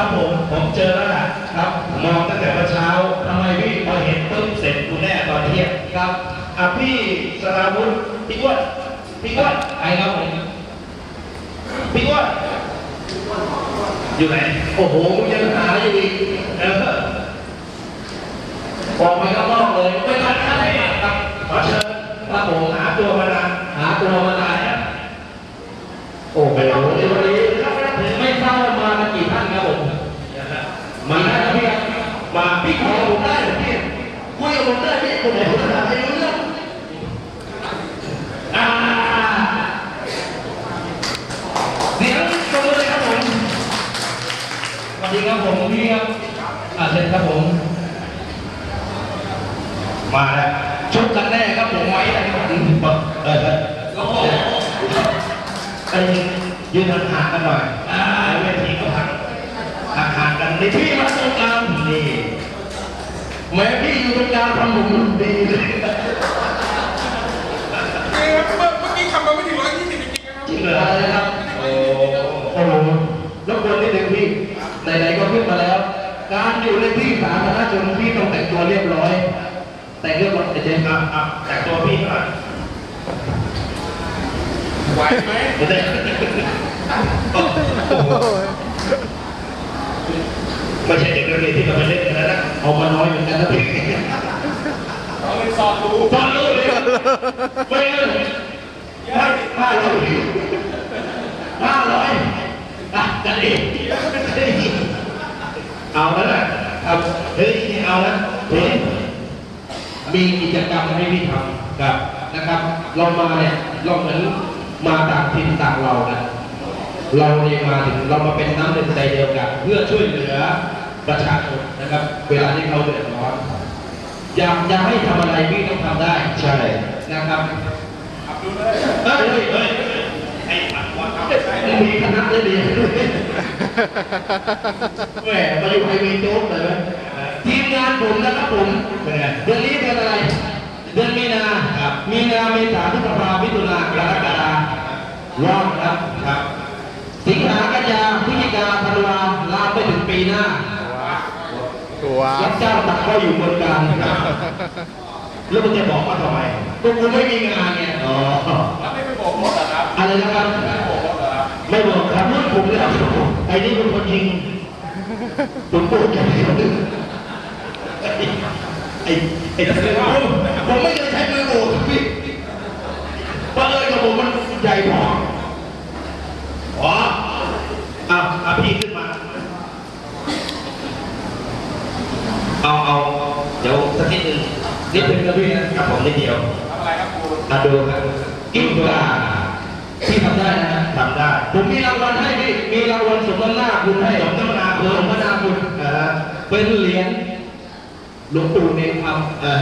ครับผมผมเจอแล้วล่ะครับมองตั้งแต่เมื่อเช้าทำไมพี่พอเห็นปุ๊บเสร็จกูแน่ตอนเที่ยงครับอะพี่สราวุธพี่อ้วนพี่อ้วนไอ้ครับผมพี่อ้วนอยู่ไหนโอ้โหมึงยังหาอยู่อีกเออออกไปข้างนอกเลยไม่ต้องใช่ครับขอเชิญครับผมหาตัวมานานหาตัวมานานครับโอ้โหวันนี้ไม่ทราบว่ามากันกี่ท่านครับผม มากี่ท่านครับพี่ครับมาพี่ขอผมได้เหรอพี่คุยกับผมได้พี่ผมพูดภาษาไทยรู้เรื่องอ่าเสียงตรงเลยครับผมสวัสดีครับผมพี่ครับอ่าเชิญครับผม มาแล้วชุดกันแน่ครับผมไว้นะครับผมเออเออโอ้โหเอ้ยยืนห่างๆกันหน่อยอ่าเวทีก็ห่าง ห่างๆกันนี่พี่มาตรงกลางนี่แม้พี่อยู่ตรงกลางทำผมดีเลยเมื่อกี้ขับมาไม่ถึงร้อยยี่สิบจริงๆนะครับจริงเหรออะไรนะครับโอ้โอ้โหแล้วคนนิดนึงพี่ไหนๆก็ขึ้นมาแล้ว การอยู่ในที่สาธารณชนพี่ต้องแต่งตัวเรียบร้อย แต่งเรื่องรถเจ๊อะอะแต่งตัวพี่ก่อนไหวไหม ไม่ใช่เด็กนักเรียนที่เราไปเล่นกันแล้วนะ เอามาน้อยเหมือนกันนะพี่เราเลยสอนดูตอนรู้เลยไม่เงินห้าห้าร้อยห้าร้อยอะกันเองเอาแล้วนะครับเฮ้ยเอาแล้วเฮ้ยมีกิจกรรมให้พี่ทำครับนะครับ เรามาเนี่ยเราเหมือนมาต่างถิ่นต่างเรากัน เราเนี่ยมาถึงเรามาเป็นน้ำหนึ่งใจเดียวกัน เพื่อช่วยเหลือประชาชนนะครับ เวลาที่เขาเดือดร้อนอยากจะให้ทำอะไรพี่ต้องทำได้ใช่นะครับขับดูเลยเฮ้ยเฮ้ยเฮ้ยไอ้ปัดวัดเอามีคณะได้ดีแหมมาอยู่ไฮเวย์โจ๊กเลยไหมทีมงานผมนะครับผมเป็นไงเดือนนี้เดือนอะไรเดือนมีนาครับมีนาเมษาพฤษภามิถุนากรกฎาว่างครับ ครับ สิงหากันยาพฤศจิกาธันวาลามไปถึงปีหน้าว้ารับจ้างตักข้าวอยู่เมืองการครับแล้วมึงจะบอกว่าทำไมก็กูไม่มีงานไงอ๋อแล้วไม่ไปโบกรถเหรอครับอะไรนะครับไม่โบกรถเหรอครับไม่บอกครับรุ่นผมเลยครับไอ้นี่เป็นคนยิงผมพูดอย่างเดียวไอ้ไอ้ไอ้ตะเกียบผมผมไม่เคยใช้มือโบกครับพี่บังเอิญกับผมมันใหญ่พออ๋อเอาเอาพี่ขึ้นมา เอาเอาเดี๋ยวสักนิดนึงนิดนึงนะพี่นะครับผมนิดเดียวทำอะไรครับคุณมาดูครับกิ้งกาพี่ทำได้นะฮะทำได้ ผมมีรางวัลให้พี่มีรางวัลสมน้ำหน้าคุณให้สมน้ำหน้าคุณสมน้ำหน้าคุณเออเป็นเหรียญหลวงปู่เนรคำเออ